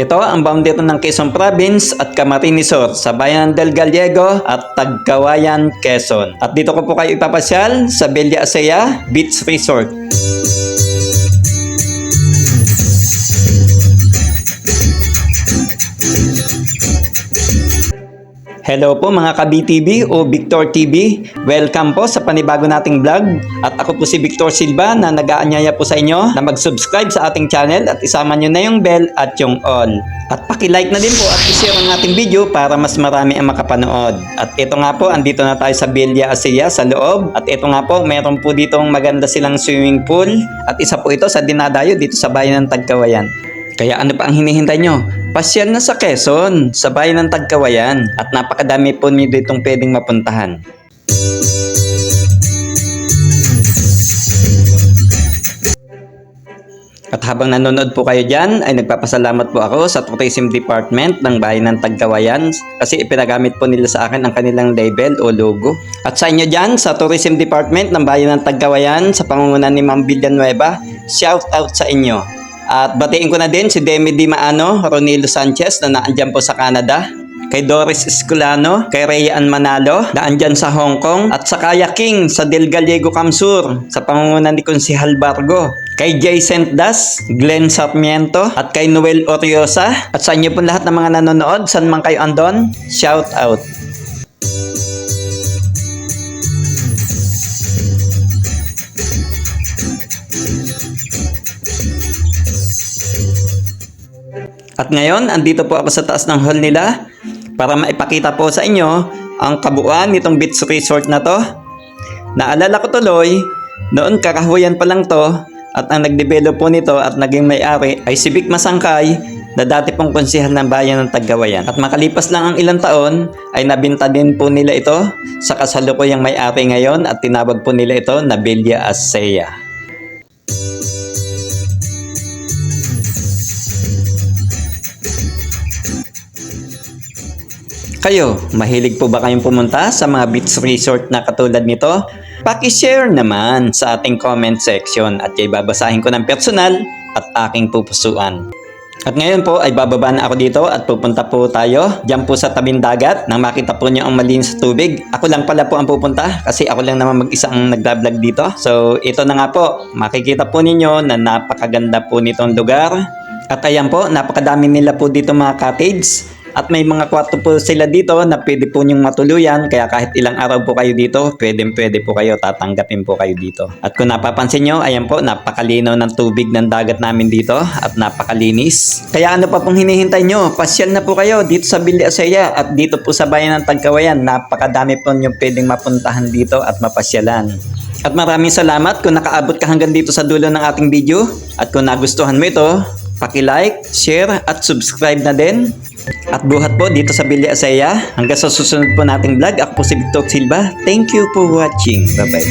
Ito ang boundary ng Quezon Province at Camarines Sur sa bayan del Gallego at Tagkawayan, Quezon. At dito ko po kayo ipapasyal sa Bella Acea Beach Resort. Hello po mga ka-BTV o Victor TV. Welcome po sa panibago nating vlog. At ako po si Victor Silva na nag-aanyaya po sa inyo na mag-subscribe sa ating channel at isama nyo na yung bell at yung all. At paki-like na din po at i-share ang ating video para mas marami ang makapanood. At ito nga po, andito na tayo sa Villa Asia sa loob. At ito nga po, meron po dito maganda silang swimming pool. At isa po ito sa dinadayo dito sa bayan ng Tagkawayan. Kaya ano pa ang hinihintay nyo? Pasyal na sa Quezon, sa bayan ng Tagkawayan. At napakadami po nyo ditong pwedeng mapuntahan. At habang nanonood po kayo dyan, ay nagpapasalamat po ako sa Tourism Department ng Bayan ng Tagkawayan kasi ipinagamit po nila sa akin ang kanilang label o logo. At sa inyo dyan, sa Tourism Department ng Bayan ng Tagkawayan sa pangunguna ni Ma'am Villanueva, shout out sa inyo. At batiin ko na din si Demi Di Maano, Ronilo Sanchez na naandyan po sa Canada, kay Doris Esculano, kay Rayan Manalo, na andyan sa Hong Kong, at sa Kaya King sa Del Gallego Camsur, sa pangunguna ni Konsihal Bargo, kay Jay Das, Glenn Sarmiento, at kay Noel Oriosa, at sa inyo po lahat ng mga nanonood, saan man kayo andon, shout out. At ngayon, andito po ako sa taas ng hall nila para maipakita po sa inyo ang kabuuan nitong beach resort na to. Naalala ko tuloy, noon kakahuyan pa lang to at ang nagdevelop po nito at naging may-ari ay si Vic Masangkay na dati pong konsihal ng bayan ng Taggawayan. At makalipas lang ang ilang taon ay nabinta din po nila ito sa kasalukuyang may-ari ngayon at tinawag po nila ito na Villa Asea. Kayo, mahilig po ba kayong pumunta sa mga beach resort na katulad nito? Paki-share naman sa ating comment section at kay babasahin ko ng personal at aking pupusuan. At ngayon po ay bababa na ako dito at pupunta po tayo dyan po sa tabing dagat nang makita po nyo ang malinis sa tubig. Ako lang pala po ang pupunta kasi ako lang naman mag-isa ang nagbablog dito. So ito na nga po, makikita po ninyo na napakaganda po nitong lugar. At ayan po, napakadami nila po dito mga cottage. At may mga kwarto po sila dito na pwede po nyong matuluyan. Kaya kahit ilang araw po kayo dito, pwede pwede po kayo, tatanggapin po kayo dito. At kung napapansin nyo, ayan po, napakalinaw ng tubig ng dagat namin dito at napakalinis. Kaya ano pa pong hinihintay nyo? Pasyal na po kayo dito sa Villa Asaya at dito po sa bayan ng Tagkawayan. Napakadami po nyo pwedeng mapuntahan dito at mapasyalan. At maraming salamat kung nakaabot ka hanggang dito sa dulo ng ating video. At kung nagustuhan mo ito, paki-like, share at subscribe na din. At buhat po dito sa Villa Asaya. Hanggang sa susunod po nating vlog, ako po si Victor Silva. Thank you for watching. Bye-bye.